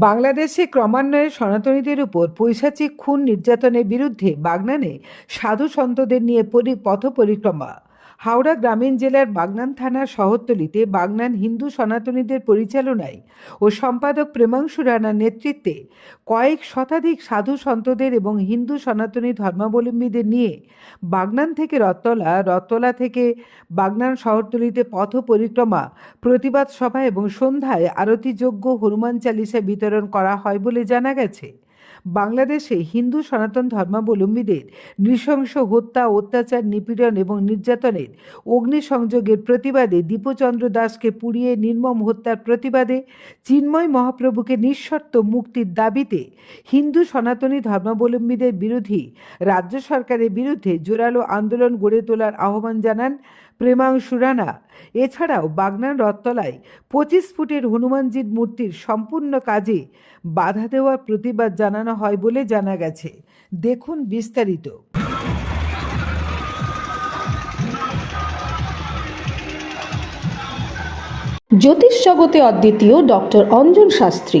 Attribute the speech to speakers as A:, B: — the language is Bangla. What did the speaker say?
A: বাংলাদেশে ক্রমান্বয়ে সনাতনীদের উপর পৈশাচিক খুন নির্যাতনের বিরুদ্ধে বাগনানে সাধু সন্তদের নিয়ে পথ পরিক্রমা হাওড়া গ্রামীণ জেলার বাগনান থানার শহরতলিতে বাগনান হিন্দু সনাতনীদের পরিচালনায় ও সম্পাদক প্রেমাংশু রানার নেতৃত্বে কয়েক শতাধিক সাধু সন্তদের এবং হিন্দু সনাতনী ধর্মাবলম্বীদের নিয়ে বাগনান থেকে রত্তলা রত্তলা থেকে বাগনান শহরতলিতে পথ পরিক্রমা প্রতিবাদ সভা এবং সন্ধ্যায় আরতিযোগ্য হনুমান চালিসা বিতরণ করা হয় বলে জানা গেছে। বাংলাদেশে হিন্দু সনাতন ধর্মাবলম্বীদের নৃশংস হত্যা, অত্যাচার, নিপীড়ন এবং নির্যাতনের অগ্নিসংযোগের প্রতিবাদে দীপচন্দ্র দাসকে পুড়িয়ে নির্মম হত্যার প্রতিবাদে চিন্ময় মহাপ্রভুকে নিঃশর্ত মুক্তির দাবিতে হিন্দু সনাতনী ধর্মাবলম্বীদের বিরোধী রাজ্য সরকারের বিরুদ্ধে জোরালো আন্দোলন গড়ে তোলার আহ্বান জানান প্রেমাংশু রানা। এছাড়াও বাগনান রথতলায় পঁচিশ ফুটের হনুমানজির মূর্তির সম্পূর্ণ কাজে বাধা দেওয়ার প্রতিবাদ জানানো হয় বলে জানা গেছে। দেখুন বিস্তারিত।
B: জ্যোতিষ জগতে অদ্বিতীয় ডক্টর অঞ্জন শাস্ত্রী।